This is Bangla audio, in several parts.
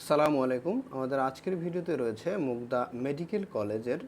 আসসালামু আলাইকুম। আমাদের আজকের ভিডিওতে রয়েছে মুগদা মেডিকেল কলেজের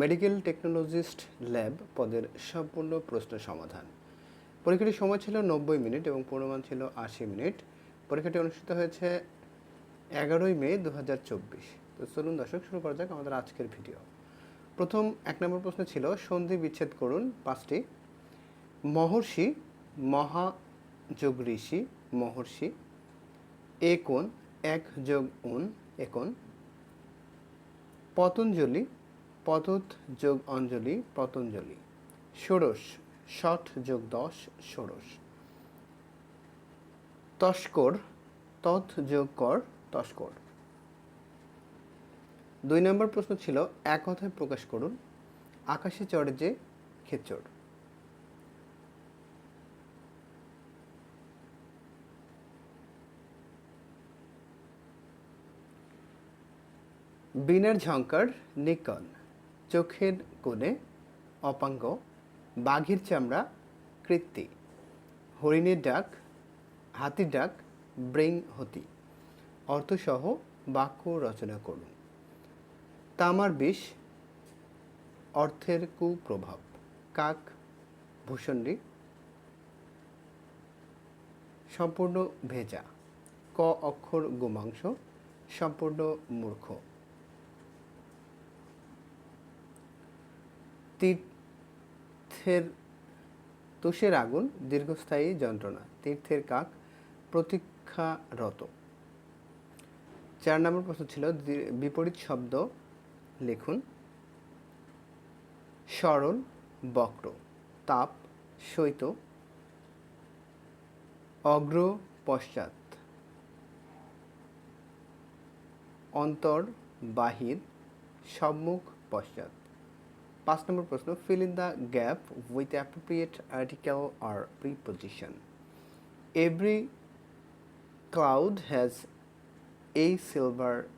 মেডিকেল টেকনোলজিস্ট ল্যাব পদের সম্পূর্ণ প্রশ্ন সমাধান। পরীক্ষাটির সময় ছিল নব্বই মিনিট এবং পরিমাণ ছিল আশি মিনিট। পরীক্ষাটি অনুষ্ঠিত হয়েছে এগারোই মে দু হাজার চব্বিশ। তো চলুন দর্শক, শুরু করা যাক আমাদের আজকের ভিডিও। প্রথম এক নম্বর প্রশ্ন ছিল, সন্ধি বিচ্ছেদ করুন পাঁচটি। মহর্ষি মহাযোগ ঋষি মহর্ষি এ কোণ এক যোগ উন একন পতঞ্জলি পতত যোগ অঞ্জলি, পতঞ্জলি। ষোড়শ, ষট যোগ দশ, ষোড়শ। তস্কর, তৎ যোগ কর, তস্কর। দুই নম্বর প্রশ্ন ছিল, এক কথায় প্রকাশ করুন। আকাশে চড়ে যে খেচড় বিনার ঝঙ্কার নিকন, চোখের কোণে অপাঙ্গ, বাঘের চামড়া, কৃত্তি, হরিণের ডাক, হাতির ডাক ব্রেং হতি। অর্থসহ বাক্য রচনা করুন। তামার বিষ, অর্থের কুপ্রভাব। কাক ভূষণ্ডী সম্পূর্ণ ভেজা। ক অক্ষর গোমাংস। সম্পূর্ণ মূর্খ। তীর্থের তুষের আগুন, দীর্ঘস্থায়ী যন্ত্রণা, তীর্থের কাক প্রতীক্ষারত। চার নম্বর প্রশ্ন ছিল বিপরীত শব্দ লিখুন। সরল বক্র, তাপ, শৈত, অগ্র, পশ্চাৎ, অন্তর, বাহির, সম্মুখ, পশ্চাৎ। পাঁচ নম্বর প্রশ্ন fill in the gap with appropriate article R preposition every cloud has a silver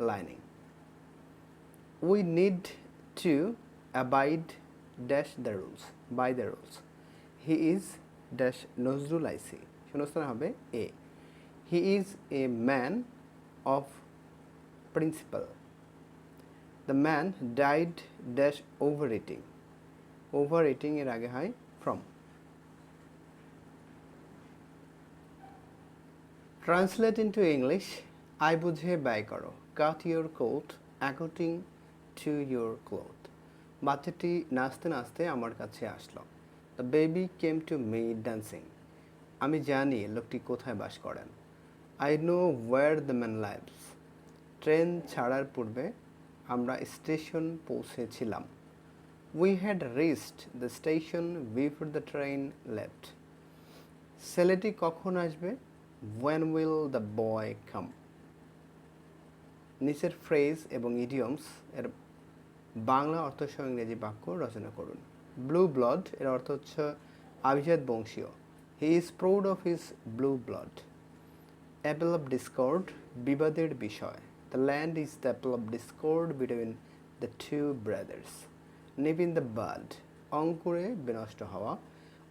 lining. We need to abide dash the rules, by the rules. He is dash Nazrul আইসি শূন্যস্থান হবে a he is a man of principle the man died dash over eating over eating এর আগে হয় ফ্রম ট্রান্সলেট ইন্টু ইংলিশ আই বুঝে ব্যয় করো। Cut your coat according to your cloth বাচ্চাটি নাচতে নাচতে আমার কাছে আসলো। The baby came to me dancing আমি জানি লোকটি কোথায় বাস করেন। I know where the man lives train ছাড়ার পূর্বে আমরা স্টেশন পৌঁছেছিলাম। We had reached the station before the train left ছেলেটি কখন আসবে? When will the boy come নিচের ফ্রেজ এবং ইডিয়মস এর বাংলা অর্থ সহ ইংরেজি বাক্য রচনা করুন। ব্লু ব্লড এর অর্থ হচ্ছে আভিজাত বংশীয়। He is proud of his blue blood apple of discord বিবাদের বিষয়। Is the apple of discord between the two brothers nip in the bud অঙ্কুরে বিনষ্ট হওয়া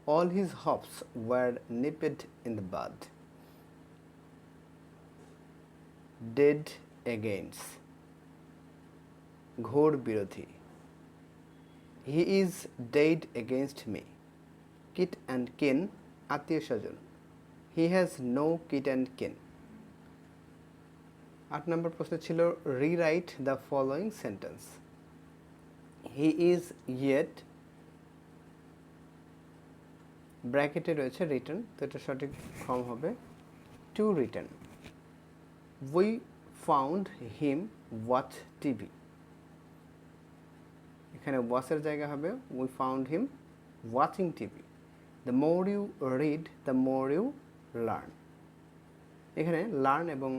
all his hopes were nipped in the bud dead against ঘোর বিরোধী he is dead against me kith and kin আত্মীয় স্বজন he has no kith and kin আট নম্বর প্রশ্ন ছিল rewrite the following sentence he is yet ব্র্যাকেটে রয়েছে রিটার্ন তো এটা সঠিক ফর্ম হবে to return we found him watch TV এখানে ওয়াচের জায়গা হবে we found him watching TV the more you read the more you learn এখানে লার্ন এবং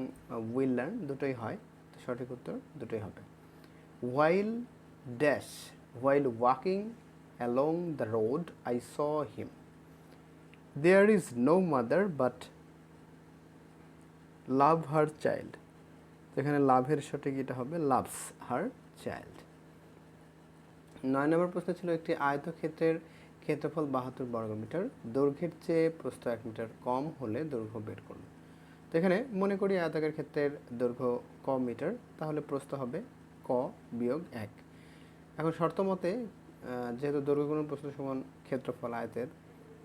উইল লার্ন দুটোই হয়। তো সঠিক উত্তর দুটোই হবে। While dash while walking along the road I saw him there is no mother but love her child এখানে লাভের সঠিক এটা হবে লাভস হার চাইল্ড নয় নম্বর প্রশ্ন ছিল একটি আয়তক্ষেত্রের ক্ষেত্রফল বাহাত্তর বর্গমিটার। দৈর্ঘ্যের চেয়ে প্রস্থ এক মিটার কম হলে দৈর্ঘ্য বের করুন। এখানে মনে করি আয়তাকার ক্ষেত্রের দৈর্ঘ্য ক মিটার তাহলে প্রস্থ হবে ক বিয়োগ এক। এখন শর্ত মতে যেহেতু দৈর্ঘ্য গুণন প্রস্থ সমান ক্ষেত্রফল আয়তের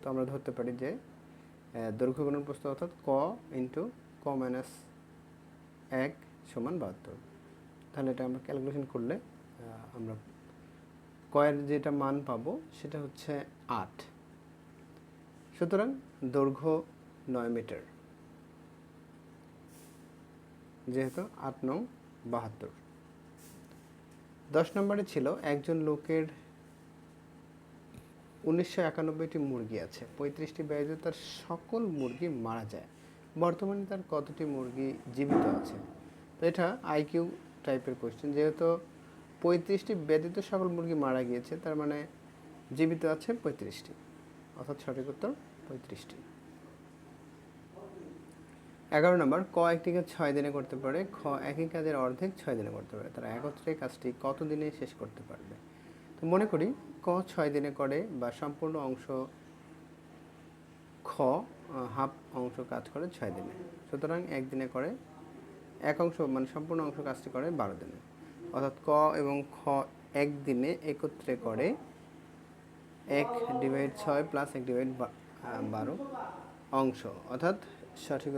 তো আমরা ধরতে পারি যে আহ, দৈর্ঘ্য গুণন প্রস্থ অর্থাৎ ক ইন্টু ক মাইনাস এক সমান বাহাত্তর। তাহলে এটা আমরা ক্যালকুলেশন করলে আমরা কয়ের যেটা মান পাবো সেটা হচ্ছে আট। সুতরাং দৈর্ঘ্য নয় মিটার। যেহেতু আট নং বাহাত্তর। দশ নম্বরে ছিল একজন লোকের উনিশশো একানব্বইটি মুরগি আছে, পঁয়ত্রিশটি ব্যতীত তার সকল মুরগি মারা যায়। বর্তমানে তার কতটি মুরগি জীবিত আছে? তো এটা আইকিউ টাইপের কোয়েশ্চেন যেহেতু পঁয়ত্রিশটি ব্যতীত সকল মুরগি মারা গিয়েছে, তার মানে জীবিত আছে পঁয়ত্রিশটি, অর্থাৎ সঠিক উত্তর পঁয়ত্রিশটি। এগারো নম্বর, ক একটি কাজ ছয় দিনে করতে পারে, খ একই কাজের অর্ধেক ছয় দিনে করতে পারে। তারা একত্রে কাজটি কত দিনে শেষ করতে পারবে? তো মনে করি ক ছয় দিনে করে বা সম্পূর্ণ অংশ খ হাফ অংশ কাজ করে ছয় দিনে। সুতরাং একদিনে করে, এক অংশ মানে সম্পূর্ণ অংশ কাজটি করে বারো দিনে। অর্থাৎ ক এবং খ একদিনে একত্রে করে এক ডিভাইড ছয় প্লাস এক ডিভাইড বারো অংশ। অর্থাৎ সঠিক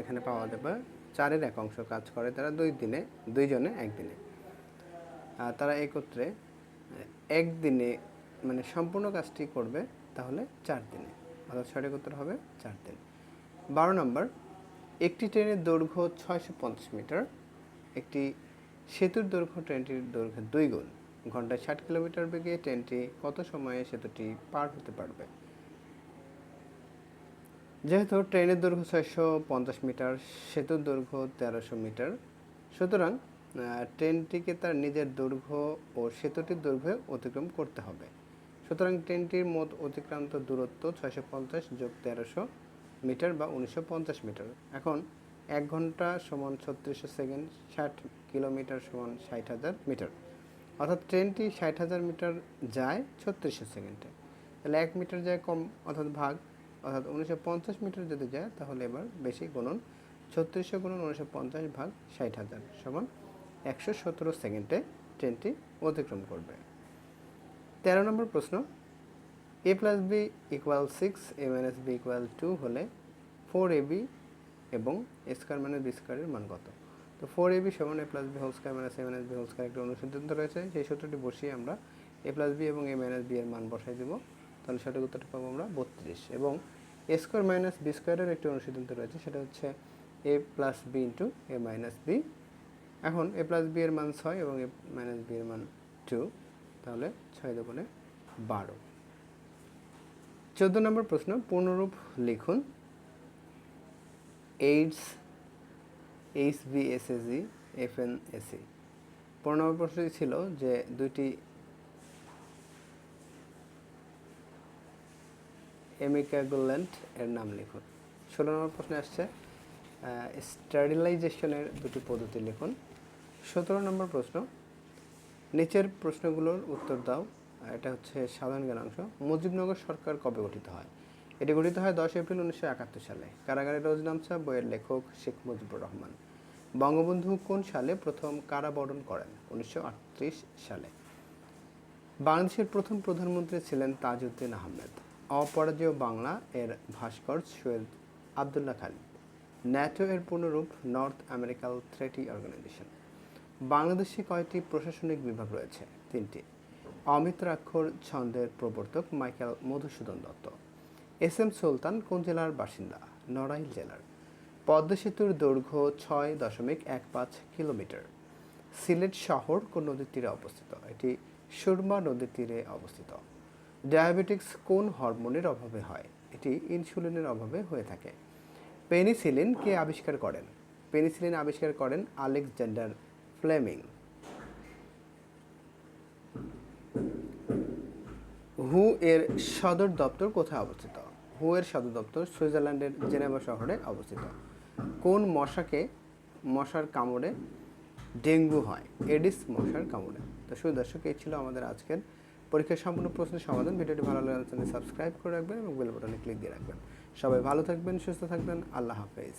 এখানে পাওয়া যাবে। চারের এক অংশ কাজ করে তারা দুই দিনে, দুইজনে একদিনে। তারা একত্রে একদিনে মানে সম্পূর্ণ কাজটি করবে তাহলে চার দিনে। অর্থাৎ সঠিক উত্তর হবে চার দিন। বারো নম্বর, একটি ট্রেনের দৈর্ঘ্য ছয়শো পঞ্চাশ মিটার, একটি সেতুর দৈর্ঘ্য ট্রেনটির দৈর্ঘ্য দুই গুণ। ঘন্টায় ষাট কিলোমিটার বেগে ট্রেনটি কত সময়ে সেতুটি পার হতে পারবে? যেহেতু ট্রেনের দৈর্ঘ্য ছয়শো পঞ্চাশ মিটার, সেতুর দৈর্ঘ্য তেরোশো মিটার। সুতরাং ট্রেনটিকে তার নিজের দৈর্ঘ্য ও সেতুটির দৈর্ঘ্য অতিক্রম করতে হবে। সুতরাং ট্রেনটির মোট অতিক্রান্ত দূরত্ব ছয়শো পঞ্চাশ যোগ তেরোশো মিটার বা উনিশশো পঞ্চাশ মিটার। এখন, এক ঘণ্টা সমান ছত্রিশশো সেকেন্ড, ষাট কিলোমিটার সমান ষাট হাজার মিটার। অর্থাৎ ট্রেনটি ষাট হাজার মিটার যায় ছত্রিশশো সেকেন্ডে। তাহলে এক মিটার যায় কম, অর্থাৎ ভাগ অর্থাৎ উনিশশো পঞ্চাশ মিটার যদি যায়, তাহলে এবার বেশি গুণন ছত্রিশশো গুণন উনিশশো পঞ্চাশ ভাগ ষাট হাজার সমান একশো সতেরো সেকেন্ডে ট্রেনটি অতিক্রম করবে। তেরো নম্বর প্রশ্ন, A plus B equal six A minus B equal two হলে ফোর এ বি এবং এ স্কোয়ার মাইনাস বি স্কোয়ারের মান কত? তো ফোর এ বি সমান A plus B whole square minus A minus B whole square একটা অনুসিদ্ধান্ত রয়েছে। সেই সূত্রটি বসিয়ে আমরা এ প্লাস বি এবং এ মাইনাস বি এর মান বসাই দেব। তাহলে সঠিক উত্তরটা পাবো আমরা বত্রিশ এবং এ স্কোয়ার মাইনাস বি স্কোয়ারের একটি অনুসিদ্ধান্ত রয়েছে, সেটা হচ্ছে A plus B into A minus B এখন এ প্লাস বি এর মান ছয় এবং এ মাইনাস বি এর মান টু তাহলে ছয় দোকানে বারো। চোদ্দ নম্বর প্রশ্ন, পূর্ণরূপ লিখুন। AIDS H B S S G F N S পনেরো নম্বর প্রশ্নটি ছিল যে দুইটি এমিকাগুলেন্ট এর নাম লিখুন। ষোলো নম্বর প্রশ্নে আসছে স্টারিলাইজেশনের দুটি পদ্ধতি লিখুন। সতেরো নম্বর প্রশ্ন, নিচের প্রশ্নগুলোর উত্তর দাও। এটা হচ্ছে সাধারণ জ্ঞানাংশ মুজিবনগর সরকার কবে গঠিত হয়? এটি গঠিত হয় দশ এপ্রিল উনিশশো একাত্তর সালে। কারাগারে রোজ নামচা বইয়ের লেখক শেখ মুজিবুর রহমান। বঙ্গবন্ধু কোন সালে প্রথম কারাবরণ করেন? উনিশশো আটত্রিশ সালে। বাংলাদেশের প্রথম প্রধানমন্ত্রী ছিলেন তাজউদ্দিন আহমেদ। অপরাজেয় বাংলা এর ভাস্কর সৈয়দ আবদুল্লাহ খালিদ। ন্যাটো এর পুনরূপ নর্থ আমেরিকাল থ্রেটি অর্গানাইজেশন। বাংলাদেশে কয়টি প্রশাসনিক বিভাগ রয়েছে। তিনটি। অমিত্রাক্ষর ছন্দের প্রবর্তক Michael Madhusudan Dutt. S M Sultan কোন জেলার বাসিন্দা? নড়াইল জেলার। পদ্মা সেতুর দৈর্ঘ্য ছয় দশমিক এক পাঁচ কিলোমিটার। সিলেট শহর কোন নদীর তীরে অবস্থিত? এটি সুরমা নদীর তীরে অবস্থিত। ডায়াবেটিক্স কোন হরমোনের অভাবে হয়? এটি ইনসুলিনের অভাবে হয়ে থাকে। পেনিসিলিন কে আবিষ্কার করেন? পেনিসিলিন আবিষ্কার করেন আলেকজান্ডার ফ্লেমিং। হু এর সদর দপ্তর কোথায় অবস্থিত? হু এর সদর দপ্তর সুইজারল্যান্ডের জেনেভা শহরে অবস্থিত। কোন মশাকে মশার কামড়ে ডেঙ্গু হয়? এডিস মশার কামড়ে। তো সুদর্শক দর্শক এই ছিল আমাদের আজকের পরীক্ষার সম্পূর্ণ প্রশ্নের সমাধান ভিডিওটি ভালো লাগলে চ্যানেল সাবস্ক্রাইব করে রাখবেন এবং বেল বাটনে ক্লিক দিয়ে রাখবেন। সবাই ভালো থাকবেন, সুস্থ থাকবেন, আল্লাহ হাফেজ।